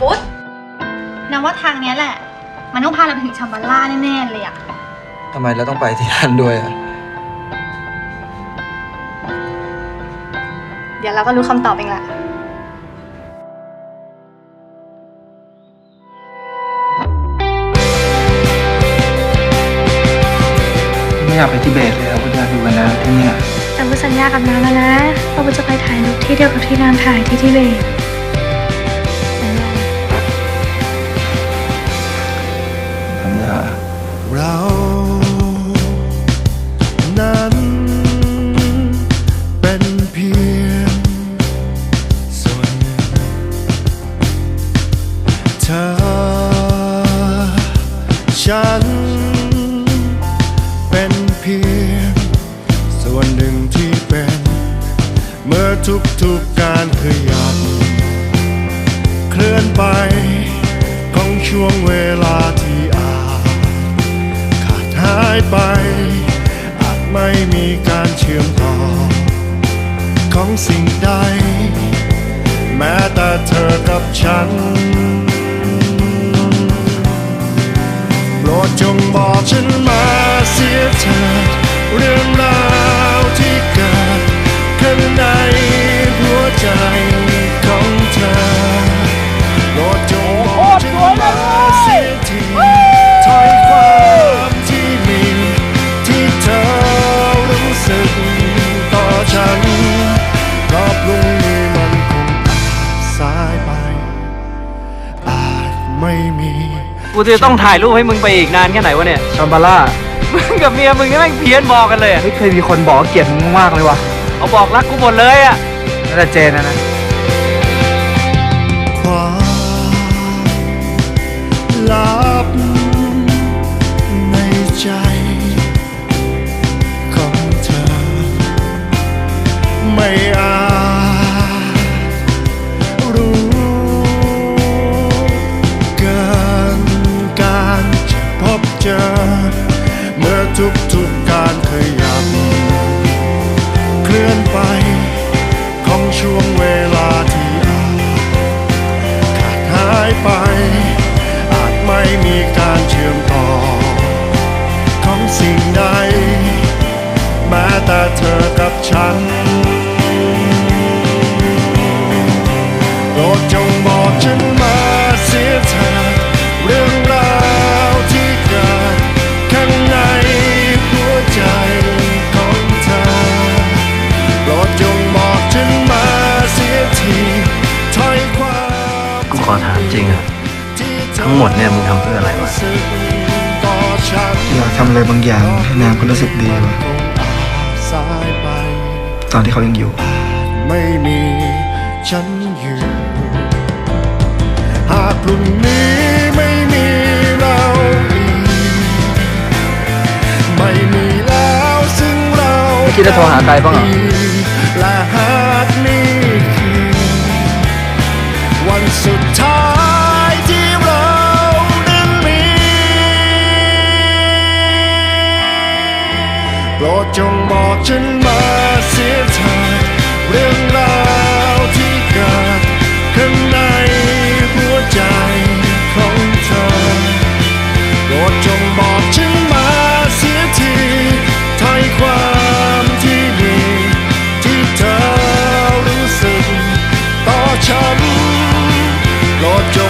พุทธนะว่าทางเนี้ยแหละ มันต้องพาเราไปถึงชัมบาร่าแน่ๆเลยอะทำไมเราต้องไปที่นั่นด้วยอะเดี๋ยวเราก็รู้คำตอบเองแหละ ไม่อยากไปทิเบตเลยอะก็อยากอยู่กับน้ำที่เนี่ย แต่ว่าสัญญากับน้ำแล้วนะว่าเราจะไปถ่ายรูปที่เดียวกับที่น้ำถ่ายที่ทิเบต ฉัน เป็นเพียง ส่วนหนึ่งที่เป็น เมื่อทุกๆการขยับเคลื่อนไป ของช่วงเวลาที่อาจขาดหายไป อาจไม่มีการเชื่อมต่อ ของสิ่งใด แม้แต่เธอกับฉัน จงบอกฉันมาเสียเถิดเรื่องราว กูจะต้องถ่ายรูปให้มึงไปอีกนานแค่ไหนวะเนี่ยชัมบาร่ามึงกับเมียมึงนี่แม่งเพี้ยนบอกกันเลยอะไม่เคยมีคนบอกว่าเกลียดมึงมากเลยว่ะเอาบอกรักกูหมดเลยอะนั่นแต่เจนนะนะ ความลับในใจของเธอ ไม่อาจ เมื่ อถามจริงอะทั้งหมดเนี่ยมึงทำเพื่ออะไรวะต่อฉันอยากทำอะไรบางอย่างให้น้ำเขารู้สึกดีว่ะสายไปตอนที่เขายังอยู่ ไม่มีฉันอยู่หากพรุ่งนี้ไม่มีเราอีกไม่มีแล้วซึ่งเราไม่คิดจะโทรหาใครบ้างเหรอ จงบอกฉันมาเสียเถิดเรื่องราวที่เกิดข้างในหัวใจของเธอโปรดจงบอกฉันมาเสียทีถ้อยความที่มีที่เธอรู้สึกต่อฉันโปรดจง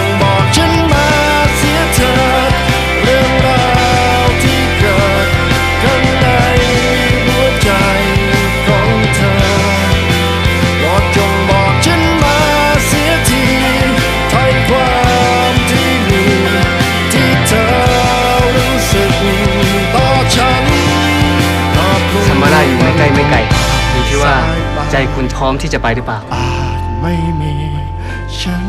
ใจคุณพร้อมที่จะไปหรือเปล่า อาจไม่มีฉัน